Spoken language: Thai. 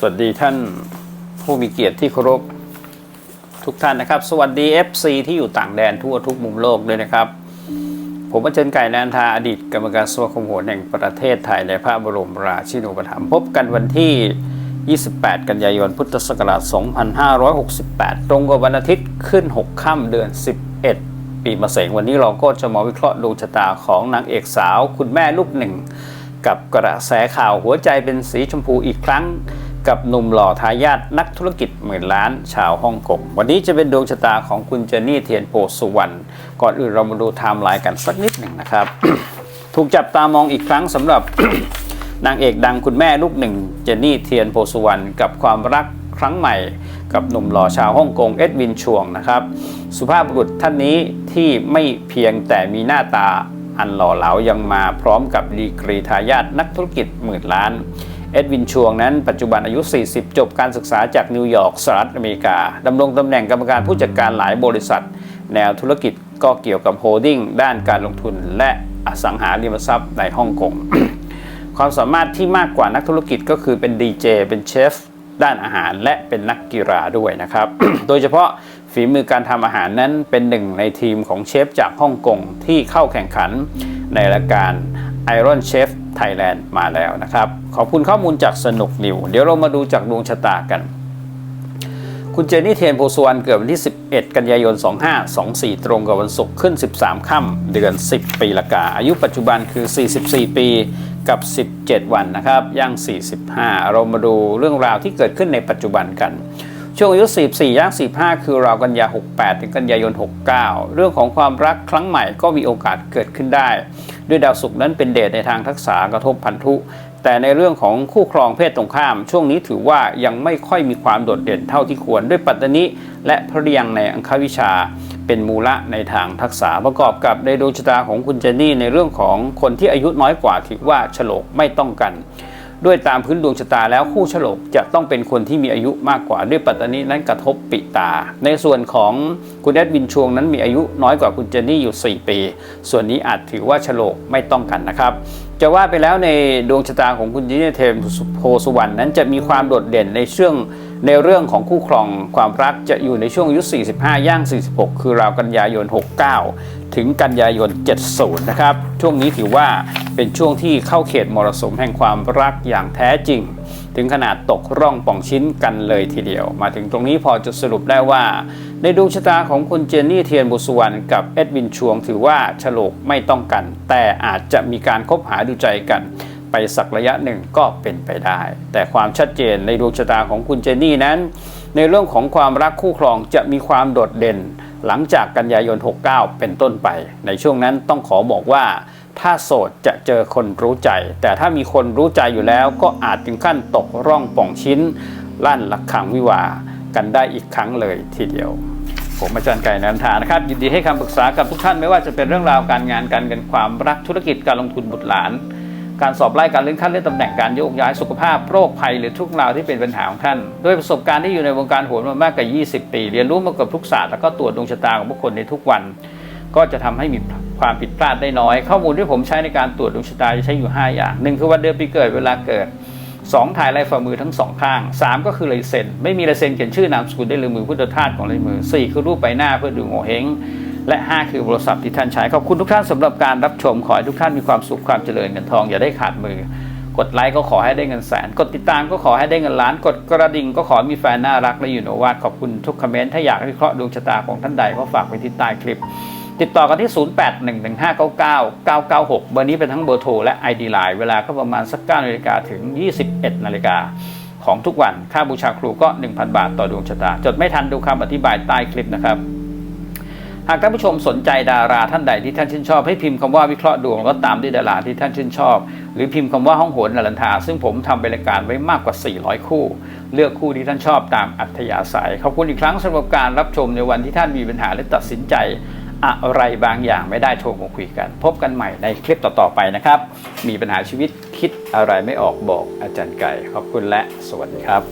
สวัสดีท่านผู้มีเกียรติที่เคารพทุกท่านนะครับ สวัสดี FC ที่อยู่ต่างแดนทั่วทุกมุมโลกด้วยนะครับ ผมอาจารย์ไก่นันทาอดีตกรรมการสมาคมโหรแห่งประเทศไทยในพระบรมราชินูปถัมภ์พบกันวันที่ 28 กันยายนพุทธศักราช 2568 ตรงกับวันอาทิตย์ขึ้น 6 ค่ำเดือน 11 ปีมะเสงวันนี้เราก็จะมาวิเคราะห์ดวงชะตาของนางเอกสาว คุณแม่ลูกหนึ่งกับกระแสข่าวหัวใจเป็นสีชมพูอีกครั้ง กับหนุ่มหล่อทายาทนักธุรกิจหมื่นล้านชาวฮ่องกงวันนี้จะเป็นดวงชะตาของคุณเจนนี่เทียนโพสุวรรณก่อนอื่นเรามาดูไทม์ไลน์กันสักนิดหนึ่งนะครับ ถูกจับตามองอีกครั้งสำหรับ นางเอกดังคุณแม่ลูกหนึ่ง เจนนี่เทียนโพสุวรรณกับความรักครั้งใหม่กับหนุ่มหล่อชาวฮ่องกงเอ็ดวินชวงนะครับ สุภาพบุรุษท่านนี้ที่ไม่เพียงแต่มีหน้าตาอันหล่อเหลายังมาพร้อมกับดีกรีทายาทนักธุรกิจหมื่นล้าน เอ็ดวินชวงนั้นปัจจุบันอายุ 40 จบการศึกษาจากนิวยอร์กสหรัฐอเมริกาดำรงตำแหน่งกรรมการผู้จัดการหลายบริษัท แนวธุรกิจก็เกี่ยวกับโฮลดิ้งด้านการลงทุนและอสังหาริมทรัพย์ในฮ่องกง ความสามารถที่มากกว่านักธุรกิจก็คือเป็นดีเจเป็นเชฟด้านอาหารและเป็นนักกีฬาด้วยนะครับ โดยเฉพาะฝีมือการทำอาหารนั้นเป็นหนึ่งในทีมของเชฟจากฮ่องกงที่เข้าแข่งขันในรายการ Iron Chef Thailand มาแล้วนะครับ ขอบคุณข้อมูลจากสนุกนิว เดี๋ยวเรามาดูจากดวงชะตากัน คุณเจนี่เทียนโพสวรรณเกิดวันที่ 11 กันยายน 2524 ตรงกับวันศุกร์ขึ้น 13 ค่ำเดือน 10 ปีละกา อายุปัจจุบันคือ 44 ปีกับ 17 วันนะครับย่าง 45 เรามาดูเรื่องราวที่เกิดขึ้นในปัจจุบันกันช่วงอายุ 44ย่าง45 คือราวกันยา 68 ถึงกันยายน 69 เรื่องของความรักครั้งใหม่ก็มีโอกาสเกิดขึ้นได้ ด้วยดาวศุกร์นั้นเป็นเดชในทางทักษะกระทบพันธุ แต่ในเรื่องของคู่ครองเพศตรงข้าม ช่วงนี้ถือว่ายังไม่ค่อยมีความโดดเด่นเท่าที่ควรด้วยปัตตานิและพระเรียงในอังควิชาเป็นมูละในทางทักษะประกอบกับในดวงชะตาของคุณเจนนี่ในเรื่องของคนที่อายุน้อยกว่าถือว่าฉลกไม่ต้องกัน ด้วยตามพื้นดวงชะตาแล้วคู่ฉลกจะต้องเป็นคนที่มีอายุมากกว่าด้วยปัตตานีนั้นกระทบปิตา ในส่วนของคุณแอดวินชวงนั้นมีอายุน้อยกว่าคุณเจนนี่อยู่ 4 ปี ส่วนนี้อาจถือว่าฉลกไม่ต้องกันนะครับ จะว่าไปแล้วในดวงชะตาของคุณเจนนี่เทมโพสุวรรณนั้นจะมีความโดดเด่นในช่วงในเรื่องของคู่ครองความรักจะอยู่ในช่วงอายุ 45 ย่าง 46 คือราวกันยายน 69 ถึงกันยายน 70 นะครับ ช่วงนี้ถือว่า เป็นช่วงที่เข้าเขตมรสุมแห่งความรักอย่างแท้จริง ถึงขนาดตกร่องป่องชิ้นกันเลยทีเดียว มาถึงตรงนี้พอจะสรุปได้ว่า ในดวงชะตาของคุณเจนนี่เทียนบุษวรรณกับเอ็ดวินชวงถือว่าฉลกไม่ต้องกัน แต่อาจจะมีการคบหาดูใจกันไปสักระยะหนึ่งก็เป็นไปได้ แต่ความชัดเจนในดวงชะตาของคุณเจนนี่นั้น ในเรื่องของความรักคู่ครองจะมีความโดดเด่น หลังจากกันยายน 69 เป็นต้นไป ในช่วงนั้นต้องขอบอกว่า ถ้าโสดจะเจอคนรู้ใจ แต่ถ้ามีคนรู้ใจอยู่แล้ว ก็อาจถึงขั้นตกร่องป่องชิ้น ลั่นหลักขังวิวากันได้อีกครั้งเลยทีเดียว ผมอาจารย์ไก่นันทานะครับ ยินดีให้คำปรึกษากับทุกท่านไม่ว่าจะเป็นเรื่องราวการงานการเงินความรักธุรกิจการลงทุนบุตรหลาน การสอบไล่การเลื่อนขั้นเลื่อนตำแหน่งการโยกย้ายสุขภาพโรคภัยหรือทุกราวที่เป็นปัญหาของท่านด้วยประสบการณ์ที่อยู่ในวงการโหรมามากกว่า 20 ปี เรียนรู้มากับทุกศาสตร์แล้วก็ตรวจดวงชะตาของบุคคลในทุกวัน ก็จะทำให้มี ความผิดพลาดได้น้อย ข้อมูลที่ผมใช้ในการตรวจดวงชะตาจะใช้อยู่ 5 อย่างหนึ่งคือวันเดือนปีเกิดเวลาเกิด 2 ถ่ายลายฝ่ามือทั้งสองข้าง 3 ก็คือลายเซ็น ไม่มีลายเซ็นเขียนชื่อนามสกุลได้หรือมือพุทธทาสของลายมือ 4 คือรูปใบหน้าเพื่อดูโง่เฮงและ 5 คือโทรศัพท์ที่ท่านใช้ขอบคุณทุกท่านสำหรับการรับชมขอให้ทุกท่านมีความสุขความเจริญเงินทองอย่าได้ขาดมือ กดไลค์ก็ขอให้ได้เงินแสน กดติดตามก็ขอให้ได้เงินล้าน กดกระดิ่งก็ขอมีแฟนน่ารักและอยู่โนวาดขอบคุณทุกคอมเมนต์ถ้าอยากให้วิเคราะห์ดวงชะตาของท่านใดก็ฝากไว้ที่ใต้คลิป ติดต่อกันที่ 0811599996 เบอร์นี้เป็นทั้งเบอร์โทรและ ID Line เวลาก็ประมาณสัก9นาฬิกาถึง 21นาฬิกาของทุกวัน ค่าบูชาครูก็ 1,000 บาทต่อดวงชะตา จดไม่ทันดูคำอธิบายใต้คลิปนะครับ หากท่านผู้ชมสนใจดาราท่านใดที่ท่านชื่นชอบ ให้พิมพ์คำว่าวิเคราะห์ดวงแล้วตามด้วยดาราที่ท่านชื่นชอบ หรือพิมพ์คำว่าห้องโหนนรันทา ซึ่งผมทำเป็นรายการไว้มากกว่า 400 คู่ เลือกคู่ที่ท่านชอบตามอัธยาศัย ขอบคุณอีกครั้งสำหรับการรับชมในวันที่ท่านมีปัญหาและตัดสินใจ อะไรบางอย่างไม่ได้โทรมาคุยกัน พบกันใหม่ในคลิปต่อๆไปนะครับ มีปัญหาชีวิตคิดอะไรไม่ออกบอกอาจารย์ไก่ ขอบคุณและสวัสดีครับ